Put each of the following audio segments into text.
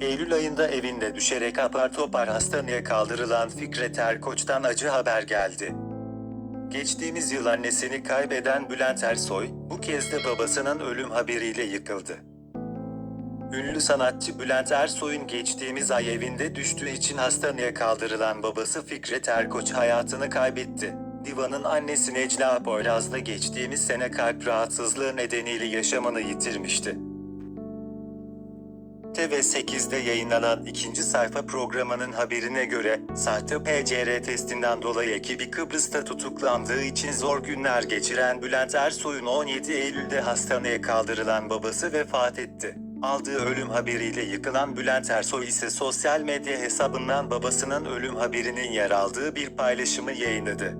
Eylül ayında evinde düşerek apar topar hastaneye kaldırılan Fikret Erkoç'tan acı haber geldi. Geçtiğimiz yıl annesini kaybeden Bülent Ersoy, bu kez de babasının ölüm haberiyle yıkıldı. Ünlü sanatçı Bülent Ersoy'un geçtiğimiz ay evinde düştüğü için hastaneye kaldırılan babası Fikret Erkoç hayatını kaybetti. Diva'nın annesi Necla Poyraz da geçtiğimiz sene kalp rahatsızlığı nedeniyle yaşamını yitirmişti. TV8'de yayınlanan ikinci sayfa programının haberine göre, sahte PCR testinden dolayı ekibi Kıbrıs'ta tutuklandığı için zor günler geçiren Bülent Ersoy'un 17 Eylül'de hastaneye kaldırılan babası vefat etti. Aldığı ölüm haberiyle yıkılan Bülent Ersoy ise sosyal medya hesabından babasının ölüm haberinin yer aldığı bir paylaşımı yayınladı.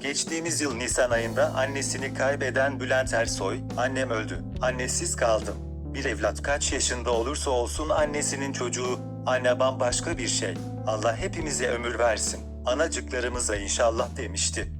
Geçtiğimiz yıl Nisan ayında annesini kaybeden Bülent Ersoy, "Annem öldü, annesiz kaldım. Bir evlat kaç yaşında olursa olsun annesinin çocuğu, anne bambaşka bir şey. Allah hepimize ömür versin. Anacıklarımıza inşallah." demişti.